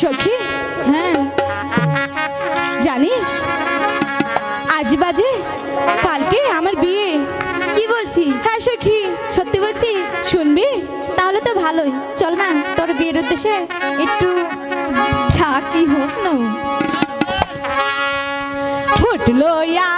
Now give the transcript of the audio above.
সখী? হ্যাঁ। জানিস আজ বাজে কালকে আমার বিয়ে। কি বলছিস? হ্যাঁ সখী। সত্যি বলছিস? শুনবি? তাহলে তো ভালোই। চল না তোর বিয়ের উদ্দেশ্যে একটু ঝাঁকি হোক না। ফুটলো ইয়া